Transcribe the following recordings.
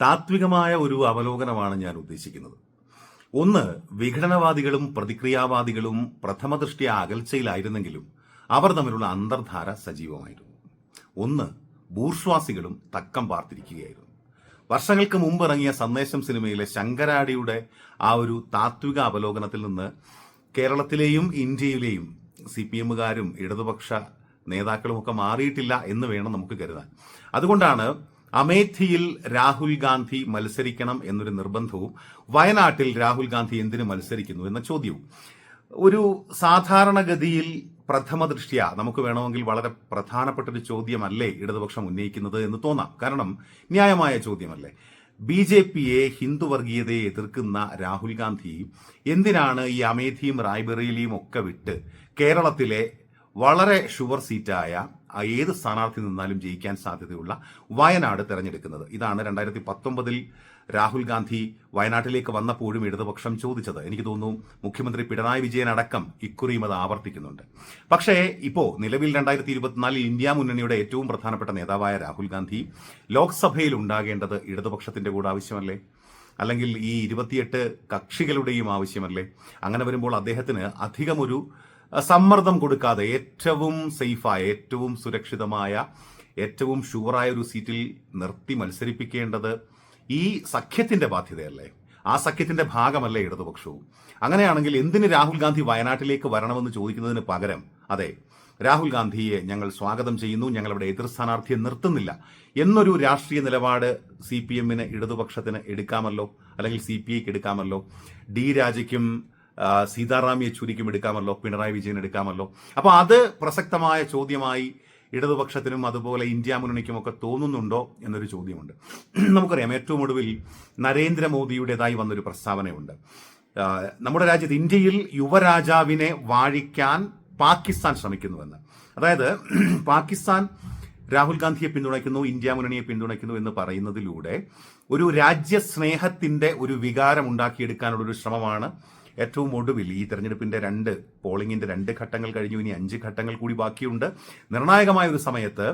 താത്വികമായ ഒരു അവലോകനമാണ് ഞാൻ ഉദ്ദേശിക്കുന്നത്. ഒന്ന് വിഘടനവാദികളും പ്രതിക്രിയാവാദികളും പ്രഥമദൃഷ്ടിയ അകൽച്ചയിലായിരുന്നെങ്കിലും അവർ തമ്മിലുള്ള അന്തർധാര സജീവമായിരുന്നു. ഒന്ന് ബൂർഷ്വാസികളും തക്കം പാർത്തിരിക്കുകയായിരുന്നു. വർഷങ്ങൾക്ക് മുമ്പ് ഇറങ്ങിയ സന്ദേശം സിനിമയിലെ ശങ്കരാടിയുടെ ആ ഒരു താത്വിക അവലോകനത്തിൽ നിന്ന് കേരളത്തിലെയും ഇന്ത്യയിലെയും സി പി എമ്മുകാരും ഇടതുപക്ഷ നേതാക്കളുമൊക്കെ മാറിയിട്ടില്ല എന്ന് വേണം നമുക്ക് കരുതാൻ. അതുകൊണ്ടാണ് അമേഠിയിൽ രാഹുൽ ഗാന്ധി മത്സരിക്കണം എന്നൊരു നിർബന്ധവും വയനാട്ടിൽ രാഹുൽ ഗാന്ധി എന്തിനു മത്സരിക്കുന്നു എന്ന ചോദ്യവും. ഒരു സാധാരണഗതിയിൽ പ്രഥമ ദൃഷ്ട്യ നമുക്ക് വേണമെങ്കിൽ വളരെ പ്രധാനപ്പെട്ട ഒരു ചോദ്യമല്ലേ ഇടതുപക്ഷം ഉന്നയിക്കുന്നത് എന്ന് തോന്നാം. കാരണം ന്യായമായ ചോദ്യമല്ലേ. ബി ജെ പിയെ ഹിന്ദു വർഗീയതയെ എതിർക്കുന്ന രാഹുൽ ഗാന്ധി എന്തിനാണ് ഈ അമേഠിയും റായ്ബറേലിയും ഒക്കെ വിട്ട് കേരളത്തിലെ വളരെ ഷുവർ സീറ്റായ ഏത് സ്ഥാനാർത്ഥി നിന്നാലും ജയിക്കാൻ സാധ്യതയുള്ള വയനാട് തെരഞ്ഞെടുക്കുന്നത്. ഇതാണ് രണ്ടായിരത്തി പത്തൊമ്പതിൽ രാഹുൽ ഗാന്ധി വയനാട്ടിലേക്ക് വന്നപ്പോഴും ഇടതുപക്ഷം ചോദിച്ചത്. എനിക്ക് തോന്നുന്നു മുഖ്യമന്ത്രി പിണറായി വിജയൻ അടക്കം ഇക്കുറിയും അത് ആവർത്തിക്കുന്നുണ്ട്. പക്ഷേ ഇപ്പോൾ നിലവിൽ രണ്ടായിരത്തി ഇരുപത്തിനാലിൽ ഇന്ത്യ മുന്നണിയുടെ ഏറ്റവും പ്രധാനപ്പെട്ട നേതാവായ രാഹുൽ ഗാന്ധി ലോക്സഭയിൽ ഉണ്ടാകേണ്ടത് ഇടതുപക്ഷത്തിന്റെ കൂടെ ആവശ്യമല്ലേ? അല്ലെങ്കിൽ ഈ ഇരുപത്തിയെട്ട് കക്ഷികളുടെയും ആവശ്യമല്ലേ? അങ്ങനെ വരുമ്പോൾ അദ്ദേഹത്തിന് അധികമൊരു സമ്മർദ്ദം കൊടുക്കാതെ ഏറ്റവും സേഫായ ഏറ്റവും സുരക്ഷിതമായ ഏറ്റവും ഷുവറായ ഒരു സീറ്റിൽ നിർത്തി മത്സരിപ്പിക്കേണ്ടത് ഈ സഖ്യത്തിന്റെ ബാധ്യതയല്ലേ? ആ സഖ്യത്തിന്റെ ഭാഗമല്ലേ ഇടതുപക്ഷവും. അങ്ങനെയാണെങ്കിൽ എന്തിന് രാഹുൽ ഗാന്ധി വയനാട്ടിലേക്ക് വരണമെന്ന് ചോദിക്കുന്നതിന് പകരം അതെ രാഹുൽ ഗാന്ധിയെ ഞങ്ങൾ സ്വാഗതം ചെയ്യുന്നു ഞങ്ങൾ അവിടെ എതിർ സ്ഥാനാർത്ഥിയെ നിർത്തുന്നില്ല എന്നൊരു രാഷ്ട്രീയ നിലപാട് സി പി എമ്മിന് ഇടതുപക്ഷത്തിന് എടുക്കാമല്ലോ അല്ലെങ്കിൽ സി പി ഐക്ക് എടുക്കാമല്ലോ? ഡി രാജയ്ക്കും സീതാറാം യെച്ചൂരിക്കും എടുക്കാമല്ലോ പിണറായി വിജയൻ എടുക്കാമല്ലോ. അപ്പോൾ അത് പ്രസക്തമായ ചോദ്യമായി ഇടതുപക്ഷത്തിനും അതുപോലെ ഇന്ത്യ മുന്നണിക്കും ഒക്കെ തോന്നുന്നുണ്ടോ എന്നൊരു ചോദ്യമുണ്ട്. നമുക്കറിയാം ഏറ്റവും ഒടുവിൽ നരേന്ദ്രമോദിയുടേതായി വന്നൊരു പ്രസ്താവനയുണ്ട്. നമ്മുടെ രാജ്യത്ത് ഇന്ത്യയിൽ യുവരാജാവിനെ വാഴിക്കാൻ പാകിസ്ഥാൻ ശ്രമിക്കുന്നുവെന്ന്. അതായത് പാകിസ്ഥാൻ രാഹുൽ ഗാന്ധിയെ പിന്തുണയ്ക്കുന്നു ഇന്ത്യ മുന്നണിയെ പിന്തുണയ്ക്കുന്നു എന്ന് പറയുന്നതിലൂടെ ഒരു രാജ്യസ്നേഹത്തിന്റെ ഒരു വികാരം ഉണ്ടാക്കിയെടുക്കാനുള്ള ഒരു ശ്രമമാണ് ഏറ്റവും ഒടുവിൽ ഈ തെരഞ്ഞെടുപ്പിന്റെ രണ്ട് പോളിംഗിന്റെ രണ്ട് ഘട്ടങ്ങൾ കഴിഞ്ഞു. ഇനി അഞ്ച് ഘട്ടങ്ങൾ കൂടി ബാക്കിയുണ്ട്. നിർണായകമായ ഒരു സമയത്ത്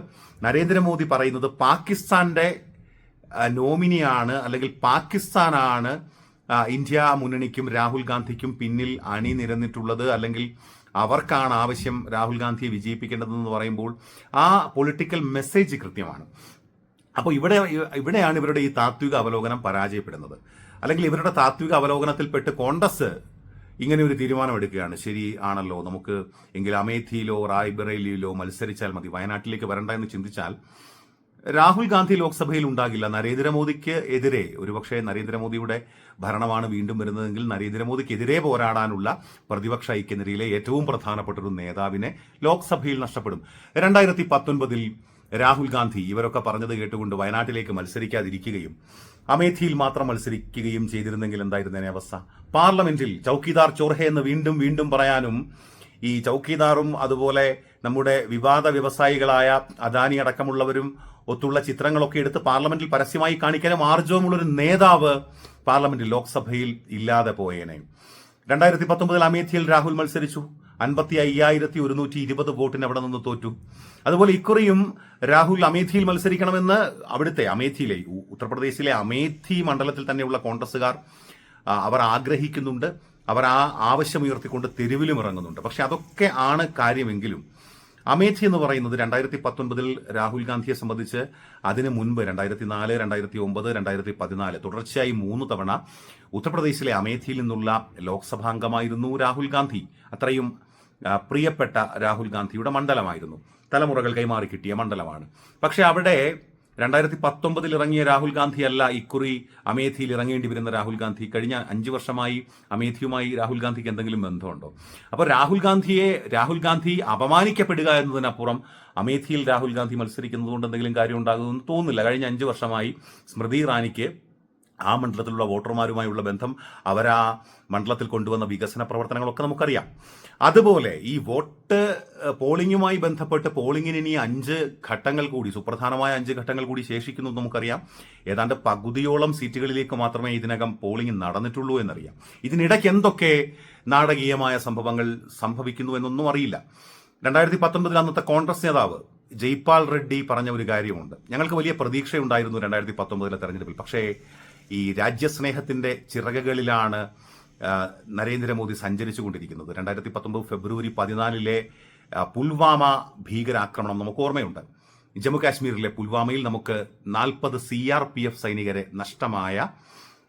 നരേന്ദ്രമോദി പറയുന്നത് പാകിസ്ഥാന്റെ നോമിനിയാണ് അല്ലെങ്കിൽ പാകിസ്ഥാനാണ് ഇന്ത്യ മുന്നണിക്കും രാഹുൽ ഗാന്ധിക്കും പിന്നിൽ അണിനിരന്നിട്ടുള്ളത് അല്ലെങ്കിൽ അവർക്കാണ് ആവശ്യം രാഹുൽ ഗാന്ധിയെ വിജയിപ്പിക്കേണ്ടതെന്ന് പറയുമ്പോൾ ആ പൊളിറ്റിക്കൽ മെസ്സേജ് കൃത്യമാണ്. അപ്പോൾ ഇവിടെ ഇവിടെയാണ് ഇവരുടെ ഈ താത്വിക അവലോകനം പരാജയപ്പെടുന്നത്. അല്ലെങ്കിൽ ഇവരുടെ താത്വിക അവലോകനത്തിൽപ്പെട്ട് കോൺഗ്രസ് ഇങ്ങനെ ഒരു തീരുമാനം എടുക്കുകയാണ് ശരി ആണല്ലോ നമുക്ക് എങ്കിൽ അമേഠിയിലോ റായ്ബറേലിയിലോ മത്സരിച്ചാൽ മതി വയനാട്ടിലേക്ക് വരണ്ട എന്ന് ചിന്തിച്ചാൽ രാഹുൽ ഗാന്ധി ലോക്സഭയിൽ ഉണ്ടാകില്ല. നരേന്ദ്രമോദിക്ക് എതിരെ ഒരുപക്ഷെ നരേന്ദ്രമോദിയുടെ ഭരണമാണ് വീണ്ടും വരുന്നതെങ്കിൽ നരേന്ദ്രമോദിക്കെതിരെ പോരാടാനുള്ള പ്രതിപക്ഷ ഐക്യനിരയിലെ ഏറ്റവും പ്രധാനപ്പെട്ട ഒരു നേതാവിനെ ലോക്സഭയിൽ നഷ്ടപ്പെടും. രണ്ടായിരത്തി പത്തൊൻപതിൽ രാഹുൽ ഗാന്ധി ഇവരൊക്കെ പറഞ്ഞത് കേട്ടുകൊണ്ട് വയനാട്ടിലേക്ക് മത്സരിക്കാതിരിക്കുകയും അമേഠിയിൽ മാത്രം മത്സരിക്കുകയും ചെയ്തിരുന്നെങ്കിൽ എന്തായിരുന്നേനെ അവസ്ഥ? പാർലമെന്റിൽ ചൌക്കിദാർ ചോർഹെ എന്ന് വീണ്ടും വീണ്ടും പറയാനും ഈ ചൌക്കിദാറും അതുപോലെ നമ്മുടെ വിവാദ വ്യവസായികളായ അദാനി അടക്കമുള്ളവരും ഒത്തുള്ള ചിത്രങ്ങളൊക്കെ എടുത്ത് പാർലമെന്റിൽ പരസ്യമായി കാണിക്കാനും ആർജവമുള്ളൊരു നേതാവ് പാർലമെന്റിൽ ലോക്സഭയിൽ ഇല്ലാതെ പോയേനെ. രണ്ടായിരത്തി പത്തൊമ്പതിൽ അമേഠിയിൽ രാഹുൽ മത്സരിച്ചു. അൻപത്തി അയ്യായിരത്തി ഒരുന്നൂറ്റി ഇരുപത് വോട്ടിന് അവിടെ നിന്ന് തോറ്റു. അതുപോലെ ഇക്കുറിയും രാഹുൽ അമേഥിയിൽ മത്സരിക്കണമെന്ന് അവിടുത്തെ അമേഥിയിലെ ഉത്തർപ്രദേശിലെ അമേഥി മണ്ഡലത്തിൽ തന്നെയുള്ള കോൺഗ്രസുകാർ അവർ ആഗ്രഹിക്കുന്നുണ്ട്. അവർ ആ ആവശ്യമുയർത്തിക്കൊണ്ട് തെരുവിലും ഇറങ്ങുന്നുണ്ട്. പക്ഷെ അതൊക്കെ ആണ് കാര്യമെങ്കിലും അമേഥി എന്ന് പറയുന്നത് രണ്ടായിരത്തി പത്തൊൻപതിൽ രാഹുൽ ഗാന്ധിയെ സംബന്ധിച്ച് അതിനു മുൻപ് രണ്ടായിരത്തി നാല് രണ്ടായിരത്തി ഒമ്പത് രണ്ടായിരത്തി പതിനാല് തുടർച്ചയായി മൂന്ന് തവണ ഉത്തർപ്രദേശിലെ അമേഥിയിൽ നിന്നുള്ള ലോക്സഭാംഗമായിരുന്നു രാഹുൽ ഗാന്ധി. അത്രയും പ്രിയപ്പെട്ട രാഹുൽ ഗാന്ധിയുടെ മണ്ഡലമായിരുന്നു. തലമുറകൾ കൈമാറി കിട്ടിയ മണ്ഡലമാണ്. പക്ഷേ അവിടെ രണ്ടായിരത്തി പത്തൊമ്പതിൽ ഇറങ്ങിയ രാഹുൽ ഗാന്ധി അല്ല ഇക്കുറി അമേധിയിൽ ഇറങ്ങേണ്ടി വരുന്ന രാഹുൽ ഗാന്ധി. കഴിഞ്ഞ അഞ്ച് വർഷമായി അമേധിയുമായി രാഹുൽ ഗാന്ധിക്ക് എന്തെങ്കിലും ബന്ധമുണ്ടോ? അപ്പോൾ രാഹുൽ ഗാന്ധിയെ രാഹുൽ ഗാന്ധി അപമാനിക്കപ്പെടുക എന്നതിനപ്പുറം അമേധിയിൽ രാഹുൽ ഗാന്ധി മത്സരിക്കുന്നത് കൊണ്ട് എന്തെങ്കിലും കാര്യം ഉണ്ടാകുമെന്ന് തോന്നുന്നില്ല. കഴിഞ്ഞ അഞ്ച് വർഷമായി സ്മൃതി ഇറാനിക്ക് ആ മണ്ഡലത്തിലുള്ള വോട്ടർമാരുമായുള്ള ബന്ധം അവരാ മണ്ഡലത്തിൽ കൊണ്ടുവന്ന വികസന പ്രവർത്തനങ്ങളൊക്കെ നമുക്കറിയാം. അതുപോലെ ഈ വോട്ട് പോളിംഗുമായി ബന്ധപ്പെട്ട് പോളിംഗിന് ഇനി അഞ്ച് ഘട്ടങ്ങൾ കൂടി സുപ്രധാനമായ അഞ്ച് ഘട്ടങ്ങൾ കൂടി ശേഷിക്കുന്നു നമുക്കറിയാം. ഏതാണ്ട് പകുതിയോളം സീറ്റുകളിലേക്ക് മാത്രമേ ഇതിനകം പോളിംഗ് നടന്നിട്ടുള്ളൂ എന്നറിയാം. ഇതിനിടയ്ക്ക് എന്തൊക്കെ നാടകീയമായ സംഭവങ്ങൾ സംഭവിക്കുന്നു എന്നൊന്നും അറിയില്ല. രണ്ടായിരത്തി പത്തൊൻപതിൽ അന്നത്തെ കോൺഗ്രസ് നേതാവ് ജയ്പാൽ റെഡ്ഡി പറഞ്ഞ ഒരു കാര്യമുണ്ട്. ഞങ്ങൾക്ക് വലിയ പ്രതീക്ഷയുണ്ടായിരുന്നു രണ്ടായിരത്തി പത്തൊമ്പതിലെ തെരഞ്ഞെടുപ്പിൽ. പക്ഷേ ഈ രാജ്യസ്നേഹത്തിന്റെ ചിറകുകളിലാണ് നരേന്ദ്രമോദി സഞ്ചരിച്ചു കൊണ്ടിരിക്കുന്നത് രണ്ടായിരത്തി പത്തൊമ്പത് ഫെബ്രുവരി പതിനാലിലെ പുൽവാമ ഭീകരാക്രമണം നമുക്ക് ഓർമ്മയുണ്ട്. ജമ്മു കാശ്മീരിലെ പുൽവാമയിൽ നമുക്ക് നാൽപ്പത് സി ആർ പി എഫ് സൈനികരെ നഷ്ടമായ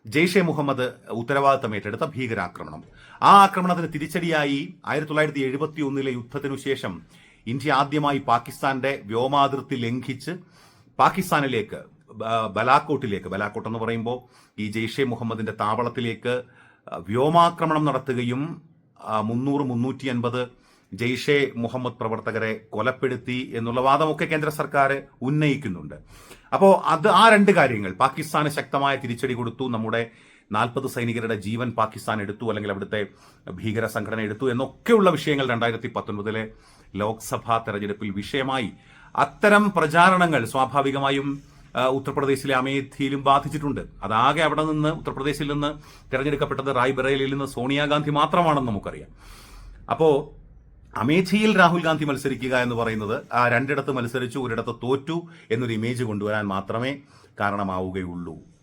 ജെയ്ഷെ മുഹമ്മദ് ഉത്തരവാദിത്തം ഏറ്റെടുത്ത ഭീകരാക്രമണം. ആ ആക്രമണത്തിന് തിരിച്ചടിയായി ആയിരത്തി തൊള്ളായിരത്തി എഴുപത്തി ഒന്നിലെ യുദ്ധത്തിനു ശേഷം ഇന്ത്യ ആദ്യമായി പാകിസ്ഥാന്റെ വ്യോമാതിർത്തി ലംഘിച്ച് പാകിസ്ഥാനിലേക്ക് ബലാക്കോട്ടിലേക്ക് ബലാക്കോട്ട് എന്ന് പറയുമ്പോൾ ഈ ജെയ്ഷെ മുഹമ്മദിന്റെ താവളത്തിലേക്ക് വ്യോമാക്രമണം നടത്തുകയും മുന്നൂറ് മുന്നൂറ്റി അൻപത് ജെയ്ഷെ മുഹമ്മദ് പ്രവർത്തകരെ കൊലപ്പെടുത്തി എന്നുള്ള വാദമൊക്കെ കേന്ദ്ര സർക്കാർ ഉന്നയിക്കുന്നുണ്ട്. അപ്പോൾ അത് ആ രണ്ട് കാര്യങ്ങൾ പാകിസ്ഥാന് ശക്തമായ തിരിച്ചടി കൊടുത്തു നമ്മുടെ നാൽപ്പത് സൈനികരുടെ ജീവൻ പാകിസ്ഥാൻ എടുത്തു അല്ലെങ്കിൽ അവിടുത്തെ ഭീകര സംഘടന എടുത്തു എന്നൊക്കെയുള്ള വിഷയങ്ങൾ രണ്ടായിരത്തി പത്തൊൻപതിലെ ലോക്സഭാ തെരഞ്ഞെടുപ്പിൽ വിഷയമായി. അത്തരം പ്രചാരണങ്ങൾ സ്വാഭാവികമായും ഉത്തർപ്രദേശിലെ അമേഠിയിലും ബാധിച്ചിട്ടുണ്ട്. അതാകെ അവിടെ നിന്ന് ഉത്തർപ്രദേശിൽ നിന്ന് തിരഞ്ഞെടുക്കപ്പെട്ടത് റായ്ബറേലിയിൽ നിന്ന് സോണിയാഗാന്ധി മാത്രമാണെന്ന് നമുക്കറിയാം. അപ്പോൾ അമേഠിയിൽ രാഹുൽ ഗാന്ധി മത്സരിക്കുക എന്ന് പറയുന്നത് ആ രണ്ടിടത്ത് മത്സരിച്ചു ഒരിടത്ത് തോറ്റു എന്നൊരു ഇമേജ് കൊണ്ടുവരാൻ മാത്രമേ കാരണമാവുകയുള്ളൂ.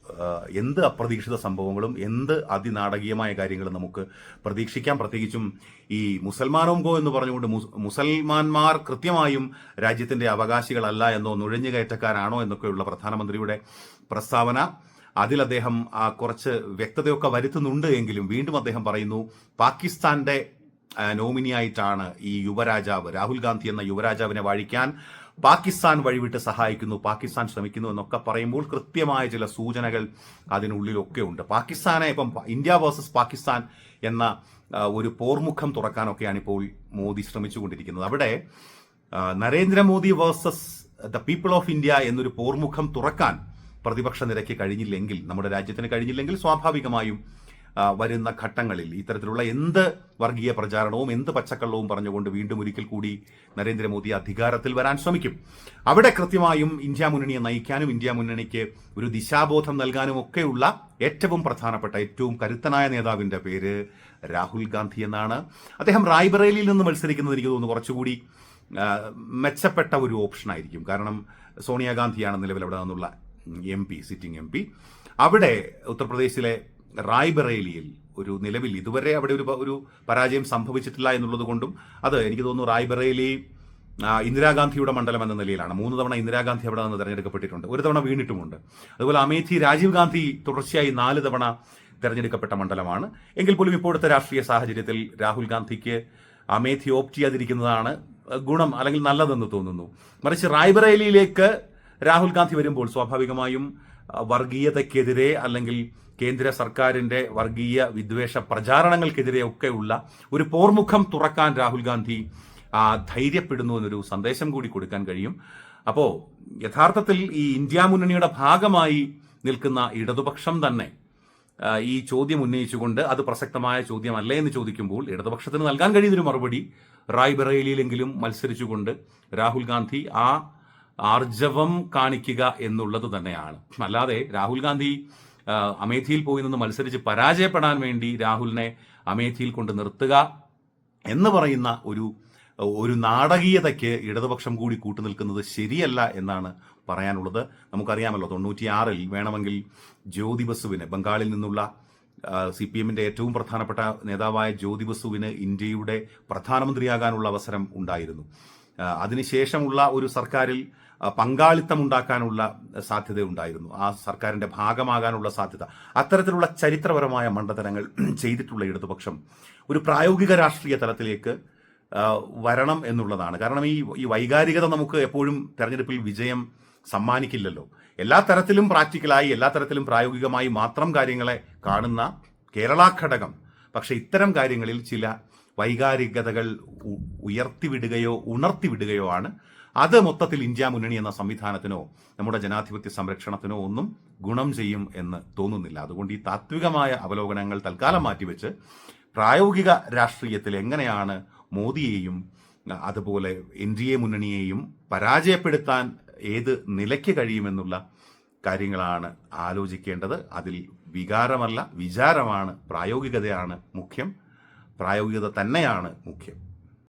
എന്ത് അപ്രതീക്ഷിത സംഭവങ്ങളും എന്ത് അതിനാടകീയമായ കാര്യങ്ങളും നമുക്ക് പ്രതീക്ഷിക്കാം. പ്രത്യേകിച്ചും ഈ മുസൽമാനോം ഗോ എന്ന് പറഞ്ഞുകൊണ്ട് മുസൽമാന്മാർ കൃത്യമായും രാജ്യത്തിന്റെ അവകാശികളല്ല എന്നോ നുഴഞ്ഞുകയറ്റക്കാരാണോ എന്നൊക്കെയുള്ള പ്രധാനമന്ത്രിയുടെ പ്രസ്താവന. അതിൽ അദ്ദേഹം ആ, കുറച്ച് വ്യക്തതയൊക്കെ വരുത്തുന്നുണ്ട് എങ്കിലും വീണ്ടും അദ്ദേഹം പറയുന്നു പാകിസ്ഥാന്റെ നോമിനിയായിട്ടാണ് ഈ യുവരാജാവ് രാഹുൽ ഗാന്ധി എന്ന യുവരാജാവിനെ വാഴിക്കാൻ പാകിസ്ഥാൻ വഴിവിട്ട് സഹായിക്കുന്നു പാകിസ്ഥാൻ ശ്രമിക്കുന്നു എന്നൊക്കെ പറയുമ്പോൾ കൃത്യമായ ചില സൂചനകൾ അതിനുള്ളിലൊക്കെ ഉണ്ട്. പാകിസ്ഥാനെ ഇപ്പം ഇന്ത്യ വേഴ്സസ് പാകിസ്ഥാൻ എന്ന ഒരു പോർമുഖം തുറക്കാനൊക്കെയാണ് ഇപ്പോൾ മോദി ശ്രമിച്ചുകൊണ്ടിരിക്കുന്നത്. അവിടെ Narendra Modi versus the people of India എന്നൊരു പോർമുഖം തുറക്കാൻ പ്രതിപക്ഷ നിരക്ക് കഴിഞ്ഞില്ലെങ്കിൽ നമ്മുടെ രാജ്യത്തിന് കഴിഞ്ഞില്ലെങ്കിൽ സ്വാഭാവികമായും വരുന്ന ഘട്ടങ്ങളിൽ ഇത്തരത്തിലുള്ള എന്ത് വർഗീയ പ്രചാരണവും എന്ത് പച്ചക്കള്ളവും പറഞ്ഞുകൊണ്ട് വീണ്ടും ഒരിക്കൽ കൂടി നരേന്ദ്രമോദി അധികാരത്തിൽ വരാൻ ശ്രമിക്കും. അവിടെ കൃത്യമായും ഇന്ത്യ മുന്നണിയെ നയിക്കാനും ഇന്ത്യ മുന്നണിക്ക് ഒരു ദിശാബോധം നൽകാനും ഒക്കെയുള്ള ഏറ്റവും പ്രധാനപ്പെട്ട ഏറ്റവും കരുത്തനായ നേതാവിന്റെ പേര് രാഹുൽ ഗാന്ധി എന്നാണ്. അദ്ദേഹം റായ്ബറേലിയിൽ നിന്ന് മത്സരിക്കുന്നത് എനിക്ക് തോന്നുന്നു കുറച്ചുകൂടി മെച്ചപ്പെട്ട ഒരു ഓപ്ഷൻ ആയിരിക്കും. കാരണം സോണിയാഗാന്ധിയാണ് നിലവിൽ അവിടെ നിന്നുള്ള M P sitting M P. അവിടെ ഉത്തർപ്രദേശിലെ റായ്ബറേലിയിൽ ഒരു നിലവിൽ ഇതുവരെ അവിടെ ഒരു ഒരു പരാജയം സംഭവിച്ചിട്ടില്ല എന്നുള്ളത് കൊണ്ടും അത് എനിക്ക് തോന്നുന്നു റായ്ബറേലി ഇന്ദിരാഗാന്ധിയുടെ മണ്ഡലം എന്ന നിലയിലാണ്. മൂന്ന് തവണ ഇന്ദിരാഗാന്ധി അവിടെ നിന്ന് തെരഞ്ഞെടുക്കപ്പെട്ടിട്ടുണ്ട്. ഒരു തവണ വീണിട്ടുമുണ്ട്. അതുപോലെ അമേഠി രാജീവ് ഗാന്ധി തുടർച്ചയായി നാല് തവണ തിരഞ്ഞെടുക്കപ്പെട്ട മണ്ഡലമാണ്. എങ്കിൽ പോലും ഇപ്പോഴത്തെ രാഷ്ട്രീയ സാഹചര്യത്തിൽ രാഹുൽ ഗാന്ധിക്ക് അമേഠി ഓപ്റ്റ് ചെയ്യാതിരിക്കുന്നതാണ് ഗുണം അല്ലെങ്കിൽ നല്ലതെന്ന് തോന്നുന്നു. മറിച്ച് റായ്ബറേലിയിലേക്ക് രാഹുൽ ഗാന്ധി വരുമ്പോൾ സ്വാഭാവികമായും വർഗീയതയ്ക്കെതിരെ അല്ലെങ്കിൽ കേന്ദ്ര സർക്കാരിന്റെ വർഗീയ വിദ്വേഷ പ്രചാരണങ്ങൾക്കെതിരെ ഒക്കെയുള്ള ഒരു പോർമുഖം തുറക്കാൻ രാഹുൽ ഗാന്ധി ധൈര്യപ്പെടുന്നു എന്നൊരു സന്ദേശം കൂടി കൊടുക്കാൻ കഴിയും. അപ്പോൾ യഥാർത്ഥത്തിൽ ഈ ഇന്ത്യ മുന്നണിയുടെ ഭാഗമായി നിൽക്കുന്ന ഇടതുപക്ഷം തന്നെ ഈ ചോദ്യം ഉന്നയിച്ചുകൊണ്ട് അത് പ്രസക്തമായ ചോദ്യമല്ലേ എന്ന് ചോദിക്കുമ്പോൾ ഇടതുപക്ഷത്തിന് നൽകാൻ കഴിയുന്നൊരു മറുപടി റായ്ബറേലിയിലെങ്കിലും മത്സരിച്ചുകൊണ്ട് രാഹുൽ ഗാന്ധി ആ ആർജവം കാണിക്കുക എന്നുള്ളത് തന്നെയാണ്. അല്ലാതെ രാഹുൽ ഗാന്ധി അമേഠിയിൽ പോയി നിന്ന് മത്സരിച്ച് പരാജയപ്പെടാൻ വേണ്ടി രാഹുലിനെ അമേഠിയിൽ കൊണ്ട് നിർത്തുക എന്ന് പറയുന്ന ഒരു ഒരു നാടകീയതയ്ക്ക് ഇടതുപക്ഷം കൂടി കൂട്ടുനിൽക്കുന്നത് ശരിയല്ല എന്നാണ് പറയാനുള്ളത്. നമുക്കറിയാമല്ലോ തൊണ്ണൂറ്റിയാറിൽ വേണമെങ്കിൽ ജ്യോതി ബസുവിന് ബംഗാളിൽ നിന്നുള്ള സി പി എമ്മിന്റെ ഏറ്റവും പ്രധാനപ്പെട്ട നേതാവായ ജ്യോതി ബസുവിന് ഇന്ത്യയുടെ പ്രധാനമന്ത്രിയാകാനുള്ള അവസരം ഉണ്ടായിരുന്നു. അതിനുശേഷമുള്ള ഒരു സർക്കാരിൽ പങ്കാളിത്തം ഉണ്ടാക്കാനുള്ള സാധ്യത ഉണ്ടായിരുന്നു ആ സർക്കാരിന്റെ ഭാഗമാകാനുള്ള സാധ്യത. അത്തരത്തിലുള്ള ചരിത്രപരമായ മണ്ഡലങ്ങൾ ചെയ്തിട്ടുള്ള ഇടതുപക്ഷം ഒരു പ്രായോഗിക രാഷ്ട്രീയ തലത്തിലേക്ക് വരണം എന്നുള്ളതാണ്. കാരണം ഈ ഈ വൈകാരികത നമുക്ക് എപ്പോഴും തെരഞ്ഞെടുപ്പിൽ വിജയം സമ്മാനിക്കില്ലല്ലോ. എല്ലാ തരത്തിലും പ്രാക്ടിക്കലായി എല്ലാ തരത്തിലും പ്രായോഗികമായി മാത്രം കാര്യങ്ങളെ കാണുന്ന കേരള ഘടകം. പക്ഷേ ഇത്തരം കാര്യങ്ങളിൽ ചില വൈകാരികതകൾ ഉയർത്തിവിടുകയോ ഉണർത്തിവിടുകയോ ആണ് അത് മൊത്തത്തിൽ ഇന്ത്യ മുന്നണി എന്ന സംവിധാനത്തിനോ നമ്മുടെ ജനാധിപത്യ സംരക്ഷണത്തിനോ ഒന്നും ഗുണം ചെയ്യും എന്ന് തോന്നുന്നില്ല. അതുകൊണ്ട് ഈ താത്വികമായ അവലോകനങ്ങൾ തൽക്കാലം മാറ്റിവെച്ച് പ്രായോഗിക രാഷ്ട്രീയത്തിൽ എങ്ങനെയാണ് മോദിയെയും അതുപോലെ എൻ ഡി എ മുന്നണിയെയും പരാജയപ്പെടുത്താൻ ഏത് നിലയ്ക്ക് കഴിയുമെന്നുള്ള കാര്യങ്ങളാണ് ആലോചിക്കേണ്ടത്. അതിൽ വികാരമല്ല വിചാരമാണ് പ്രായോഗികതയാണ് മുഖ്യം. പ്രായോഗികത തന്നെയാണ് മുഖ്യം.